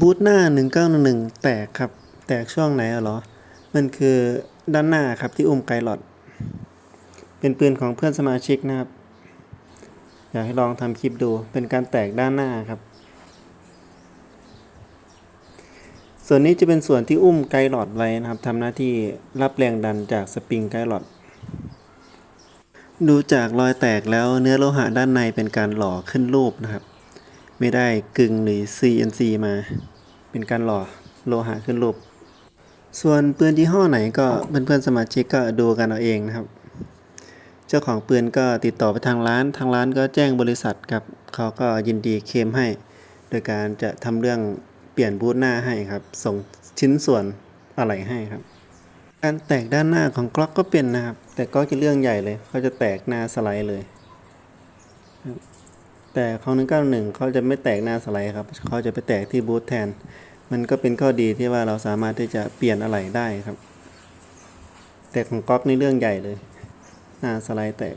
บูทหน้า 1911 แตกครับ แตกช่วงไหนเหรอ มันคือด้านหน้าครับที่อุ้มไกลหลอด เป็นปืนของเพื่อนสมาชิกนะครับ อยากให้ลองทำคลิปดู เป็นการแตกด้านหน้าครับ ส่วนนี้จะเป็นส่วนที่อุ้มไกลหลอดไว้นะครับทำหน้าที่รับแรงดันจากสปริงไกลหลอด ดูจากรอยแตกแล้วเนื้อโลหะด้านในเป็นการหล่อขึ้นรูปนะครับ ไม่ได้กึ่งหรือ CNC มา เป็นการหล่อโลหะขึ้นรูป ส่วนปืนยี่ห้อไหนก็เพื่อนๆสมาชิกก็ดูกันเอาเองนะครับ เจ้าของปืนก็ติดต่อไปทางร้าน ทางร้านก็แจ้งบริษัทครับเขาก็ยินดีเคมให้ โดยการจะทำเรื่องเปลี่ยนบูทหน้าให้ครับ ส่งชิ้นส่วนอะไรให้ครับ การแตกด้านหน้าของกล็อกก็เป็นนะครับ แต่ก็จะเรื่องใหญ่เลยเขาจะแตกหน้าสไลด์เลย แต่ของ191เขาจะไม่แตกหน้าสไลด์ครับเขาจะไปแตกที่บูทแทน มันก็เป็นข้อดีที่ว่าเราสามารถที่จะเปลี่ยนอะไหล่ได้ครับ แต่ของก๊อกนี่เรื่องใหญ่เลย หน้าสไลด์แตก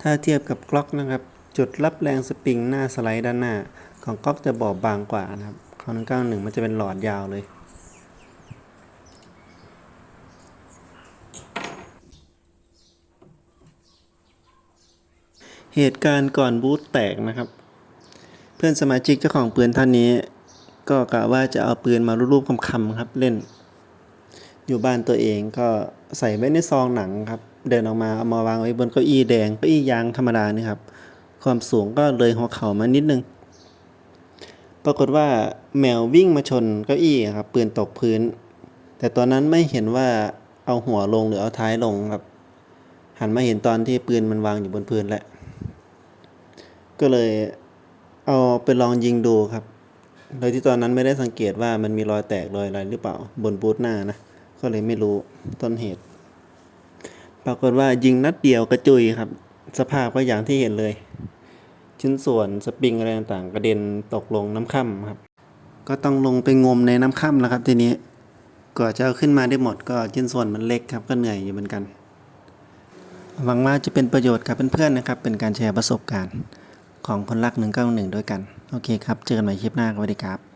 ถ้าเทียบกับกล็อกนะครับ จุดรับแรงสปริงหน้าสไลด์ด้านหน้า ของก๊อกจะบอบบางกว่านะครับของ191มันจะเป็นหลอดยาวเลย เหตุการณ์ก่อนบูธแตกนะครับ เพื่อนสมาชิกเจ้าของปืนท่านนี้ ก็กะว่าจะเอาปืนมารูปๆคำๆครับเล่น อยู่บ้านตัวเองก็ใส่ไว้ในซองหนังครับ เดินออกมาเอามาวางไว้บนเก้าอี้แดงเก้าอี้ยางธรรมดานี่ครับ ความสูงก็เลยหัวเข่ามานิดนึง ปรากฏว่าแมววิ่งมาชนเก้าอี้ครับปืนตกพื้น แต่ตอนนั้นไม่เห็นว่าเอาหัวลงหรือเอาท้ายลงครับ หันมาเห็นตอนที่ปืนมันวางอยู่บนพื้นแล้ว ก็เลยเอาไปลองยิงดูครับ โดยที่ตอนนั้นไม่ได้สังเกตว่ามันมีรอยแตกรอยอะไรหรือเปล่า บนบูทหน้านะ ก็เลยไม่รู้ต้นเหตุ ปรากฏว่ายิงนัดเดียวกระจุยครับ สภาพก็อย่างที่เห็นเลย ชิ้นส่วนสปริงอะไรต่างๆกระเด็นตกลงน้ำค่ำครับ ก็ต้องลงไปงมในน้ำค่ำแล้วครับทีนี้กว่าจะเอาขึ้นมาได้หมดก็ชิ้นส่วนมันเล็กครับก็เหนื่อยอยู่เหมือนกัน หวังว่าจะเป็นประโยชน์กับเพื่อนๆนะครับ เป็นการแชร์ประสบการณ์ ของคนรัก 191 ด้วยกัน โอเคครับ เจอกันใหม่คลิปหน้าสวัสดีครับ